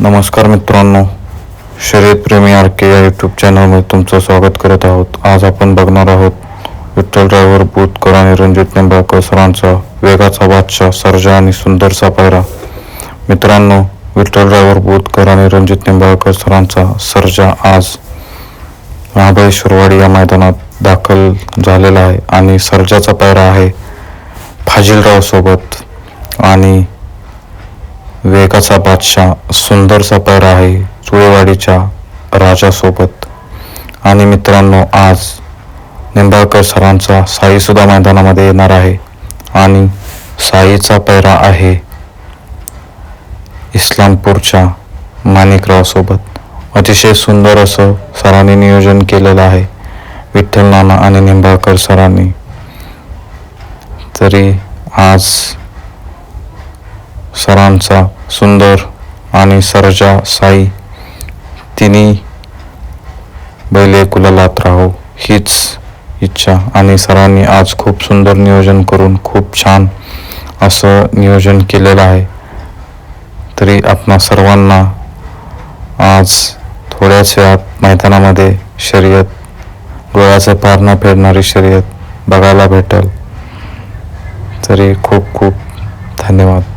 नमस्कार मित्रांनो शर्यतप्रेमी आर के या यूट्यूब चॅनलमध्ये तुमचं स्वागत करत आहोत. आज आपण बघणार आहोत विठ्ठल ड्रायव्हर बुतकर आणि रणजित निंबाळकर सरांचा वेगाचा बादशाह सर्जा आणि सुंदरसा पायरा. मित्रांनो विठ्ठल ड्रायव्हर बुतकर आणि रणजित निंबाळकर सरांचा सर्जा आज महाबळेश्वरवाडी या मैदानात दाखल झालेला आहे आणि सर्जाचा पायरा आहे फाजिलरावसोबत आणि वेगाचा बादशाह सुंदरसा पैर आहे चुळेवाडीच्या राजासोबत. आणि मित्रांनो आज निंबाळकर सरांचा साईसुद्धा मैदानामध्ये येणार आहे. आणि साईचा पैरा आहे इस्लामपूरच्या माणिकरावसोबत. अतिशय सुंदर असं सरांनी नियोजन केलेलं आहे. विठ्ठल नाना आणि निंबाळकर सरांनी. तरी आज सरांचा सुंदर आणि सरजा साई. तिन्ही बैले कुलालात राहो हीच इच्छा. आणि सरांनी आज खूप सुंदर नियोजन करून खूप छान असं नियोजन केलेलं आहे. तरी आपणा सर्वांना आज थोड्याच वेळात मैदानामध्ये शर्यत डोळ्याचं पार न फेडणारी शर्यत बघायला भेटेल. तरी खूप खूप धन्यवाद.